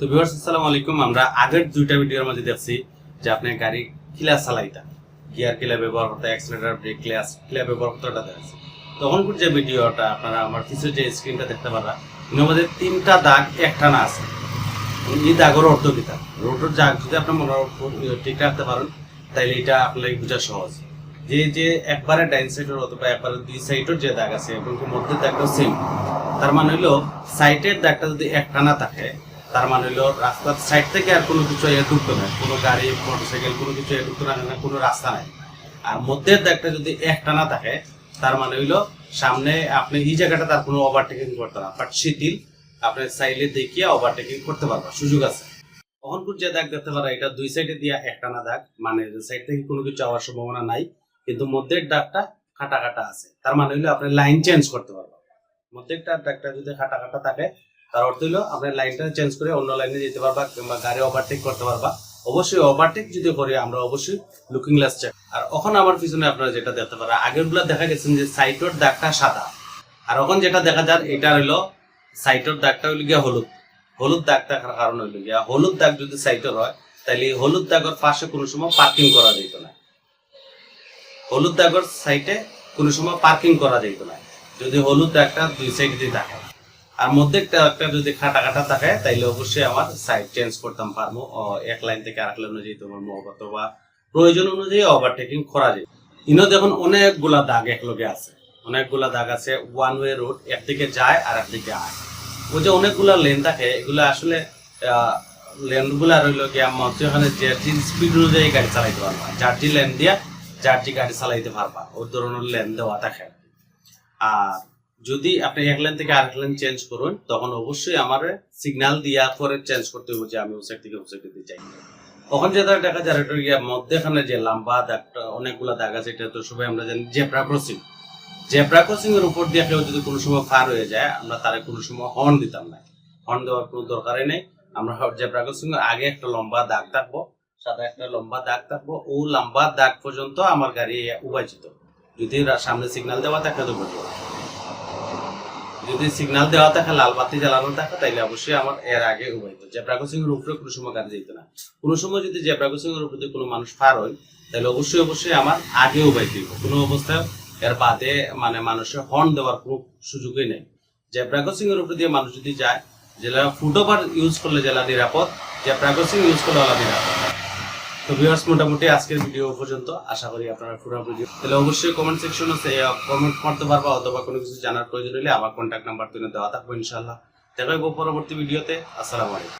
তো ভিউয়ার্স, আসসালামু আলাইকুম। আমরা আগের দুইটা ভিডিওর মধ্যে দেখছি যে আপনি গাড়ি কিলা চালাইতা। গিয়ার কিলা ব্যবহার করতে অ্যাক্সিলারেটর ব্রেক ক্লাস কিলা ব্যবহার করতে ওটা দেখছি। যে ভিডিওটা আপনারা আমার কিছু যে স্ক্রিনটা দেখতে পারা এর মধ্যে তিনটা দাগ একটানা আছে। এই দাগের অর্থ কিতা রোডের দাগ যদি আপনি মনে ঠিক রাখতে পারেন তাহলে এটা আপনার বোঝা সহজ। যে যে একবারে ডাইন সাইডের অথবা একবারে দুই সাইডের যে দাগ আছে, এবং মধ্যে দাগটা সেম তার মানে হইল সাইডের দাগটা যদি একটানা থাকে তার মানে হইল রাস্তার সাইড থেকে আর কোনো কিছু এ ঢুকতো না। কোনো গাড়ি মোটরসাইকেল কোনো কিছু এ ঢুকতো না না কোনো রাস্তা নাই। আর মধ্যে দাগটা যদি একটানা থাকে, তার মানে হইল সামনে আপনি এই জায়গাটা তার কোনো ওভারটেকিং করতে না। বাট শিথিল আপনি সাইডে দেখিয়ে ওভারটেকিং করতে পারবা, সুযোগ আছে। তখন যে দাগ দেখতে পারা, এটা দুই সাইডে দিয়া একটানা দাগ মানে সাইড থেকে কোনো কিছু যাওয়ার সম্ভাবনা নাই, কিন্তু মধ্যের দাগটা কাটা কাটা আছে। তার মানে হইল আপনি লাইন চেঞ্জ করতে পারবেন মধ্যেরটা দাগটা যদি কাটা কাটা থাকে তার অর্থ হইল আপনি লাইনটা চেঞ্জ করে অন্য লাইনে যেতে পারবা কিংবা গাড়ি ওভারটেক করতে পারবা। অবশ্যই ওভারটেক যদি করি, আমরা অবশ্যই লুকিং গ্লাস চেক আর এখন আমার পিছনে আপনারা যেটা দেখতে পারেন আগেরগুলা দেখা গেছেন যে সাইটের দাগটা সাদা। আর এখন যেটা দেখা যায় এটা হইল সাইটের দাগটা হইল গিয়া হলুদ। হলুদ দাগ থাকার কারণ হইল গিয়া, হলুদ দাগ যদি সাইটের হয় তাহলে হলুদ দাগের পাশে কোনো সময় পার্কিং করা যেত না। হলুদ দাগের সাইটে কোনো সময় পার্কিং করা যেত না। যদি হলুদ দাগটা দুই সাইড দিয়ে থাকে। আর মধ্যে একটা একটা যদি খাটা খাটা থাকে, তাইলে অবশ্যই আমার সাইড চেঞ্জ করতাম পারব এক লাইন থেকে আরেক লাইনে যেতে পারব অথবা প্রয়োজন অনুযায়ী ওভারটেকিং করা যায়। ইনো দেখুন, অনেকগুলা দাগ একলগে আছে। অনেকগুলা দাগ আছে ওয়ান ওয়ে রোড একদিকে যায় আর একদিকে আয়। ওই যে অনেকগুলা লেন থাকে, এগুলো আসলে লেনগুলা রইল গিয়ে ওখানে যে স্পিড অনুযায়ী গাড়ি চালাইতে পারবা। যার লেন দিয়া যার গাড়ি চালাইতে পারবা। ওই ধরনের লেন দেওয়া থাকে আর যদি আপনি এক লাইন থেকে আরেক লাইন চেঞ্জ করুন, তখন অবশ্যই আমার সিগন্যাল দিয়া পরে চেঞ্জ করতে হবে যে আমি ও সাইড থেকে ও সাইড দিতে চাই তখন যেটা দেখা যায় এটা গিয়ে মধ্যেখানে যে লম্বা দাগটা অনেকগুলা দাগ আছে, এটা তো সবাই আমরা জানি জেব্রা ক্রসিং জেব্রা ক্রসিং এর উপর দিয়ে কেউ যদি কোনো সময় পার হয়ে যায়, আমরা তারা কোনো সময় হর্ন দিতাম না। হর্ন দেওয়ার কোনো দরকারই নেই। আমরা জেব্রা ক্রসিং এর আগে একটা লম্বা দাগ থাকব, সাদা একটা লম্বা দাগ থাকব, ও লম্বা দাগ পর্যন্ত আমার গাড়ি উবাই যেত যদি সামনে সিগন্যাল দেওয়া থাকে, তো বলব যদি সিগন্যাল দেওয়া থাকে, লাল বাতি জ্বালানো থাকে, তাইলে অবশ্যই আমার এর আগে উবাইতো জেব্রা ক্রসিং এর উপরে কোনো সময় গাড়ি যেত না। কোনো সময় যদি জেব্রা ক্রসিং এর উপরে কোনো মানুষ পার হয় তাহলে অবশ্যই অবশ্যই আমার আগে উবাইতে হইব কোনো অবস্থায় এর বাদে মানে মানুষের হর্ন দেওয়ার কোনো সুযোগই নেই। জেব্রা ক্রসিং এর উপরে দিয়ে মানুষ যদি যায় যেটা ফুটওভার ইউজ করলে জেলা নিরাপদ জেব্রা ক্রসিং ইউজ করলে ওলা নিরাপদ। তো ভিউয়ার্স মোটামুটি আজকের ভিডিও পর্যন্ত আশা করি আপনারা পুরো ভিডিও তাহলে অবশ্যই কমেন্ট সেকশনে কমেন্ট করতে পারবা অথবা কোনো কিছু জানার প্রয়োজন হলে আমার কন্ট্যাক্ট নাম্বার তুমি দেওয়া থাকবে ইনশাল্লাহ দেখা পরবর্তী ভিডিওতে আসসালামু আলাইকুম।